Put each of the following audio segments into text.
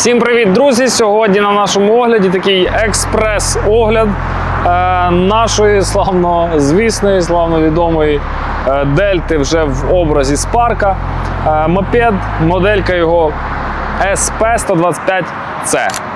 Всім привіт, друзі! Сьогодні на нашому огляді такий експрес-огляд е, нашої славнозвісної, славновідомої е, дельти вже в образі Спарка. Е, мопед, моделька його SP125C.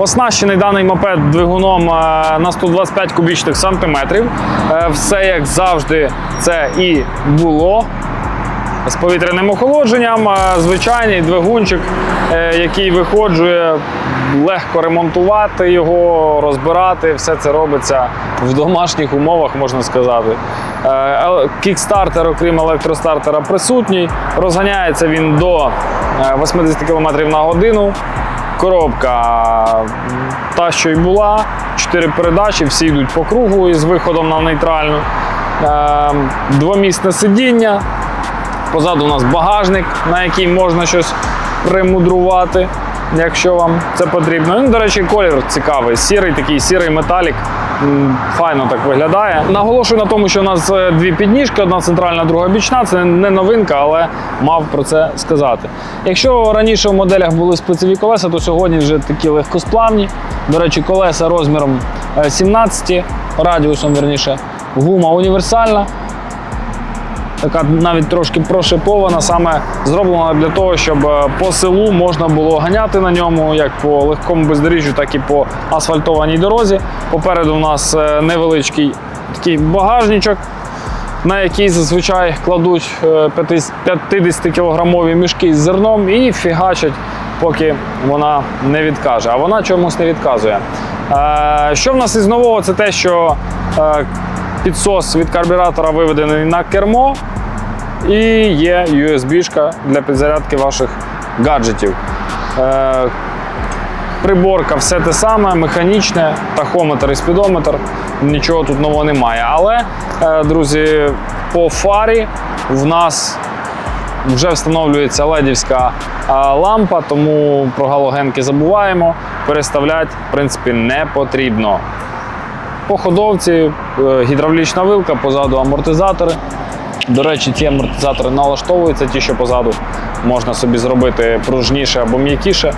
Оснащений даний мопед двигуном е, на 125 кубічних сантиметрів. Е, Все як завжди, це і було. З повітряним охолодженням, е, звичайний двигунчик, який виходжує, легко ремонтувати його, розбирати. Все це робиться в домашніх умовах, можна сказати. Кікстартер, окрім електростартера, присутній. Розганяється він до е, 80 км на годину. Коробка та, що й була. Чотири передачі, всі йдуть по кругу із виходом на нейтральну. Е, Двомісне сидіння. Позаду у нас багажник, на який можна щось примудрувати, якщо вам це потрібно. Ну, до речі, колір цікавий. Сірий такий сірий металік. Файно так виглядає. Наголошую на тому, що у нас е, дві підніжки, одна центральна, друга бічна. Це не новинка, але мав про це сказати. Якщо раніше в моделях були спицеві колеса, то сьогодні вже такі легкосплавні. До речі, колеса розміром е, 17 радіусом, верніше. Гума універсальна така навіть трошки прошипована, саме зроблена для того, щоб е, по селу можна було ганяти на ньому, як по легкому бездоріжжю, так і по асфальтованій дорозі. Попереду у нас е, невеличкий такий багажничок, на який зазвичай кладуть 50-кілограмові мішки з зерном і фігачать, поки вона не відкаже. А вона чомусь не відказує. Е, Що в нас із нового? Це те, що е, підсос від карбюратора виведений на кермо, і є USB-шка для підзарядки ваших гаджетів. Е, Приборка все те саме, механічне, тахометр і спідометр. Нічого тут нового немає. Але, е, друзі, по фарі в нас вже встановлюється ледівська е, лампа, тому про галогенки забуваємо. Переставляти, в принципі, не потрібно. По ходовці е, гідравлічна вилка, позаду амортизатори. До речі, ці амортизатори налаштовуються, ті, що позаду можна собі зробити пружніше або м'якіше.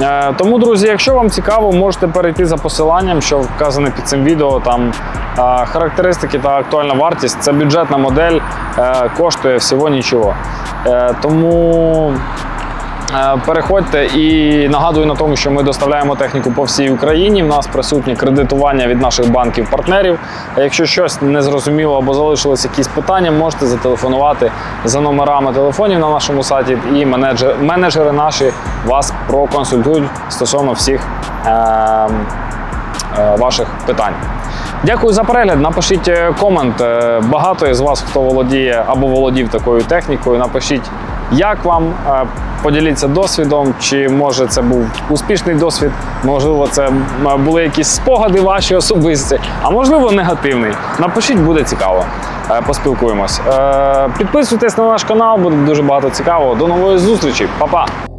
Е, Тому, друзі, якщо вам цікаво, можете перейти за посиланням, що вказане під цим відео. Там е, характеристики та актуальна вартість. Це бюджетна модель, е, коштує всього нічого. Тому Переходьте і нагадую на тому, що ми доставляємо техніку по всій Україні. В нас присутнє кредитування від наших банків-партнерів. Якщо щось не зрозуміло або залишились якісь питання, можете зателефонувати за номерами телефонів на нашому сайті, і менеджери, менеджери наші вас проконсультують стосовно всіх е, е, ваших питань. Дякую за перегляд. Напишіть е, комент. Е, Багато із вас, хто володіє або володів такою технікою, напишіть, як вам. Е, Поділіться досвідом, чи може це був успішний досвід, можливо, це були якісь спогади ваші особисті, а можливо, негативний. Напишіть, буде цікаво. Е, Поспілкуємось. Е, Підписуйтесь на наш канал, буде дуже багато цікавого. До нової зустрічі, Па-па!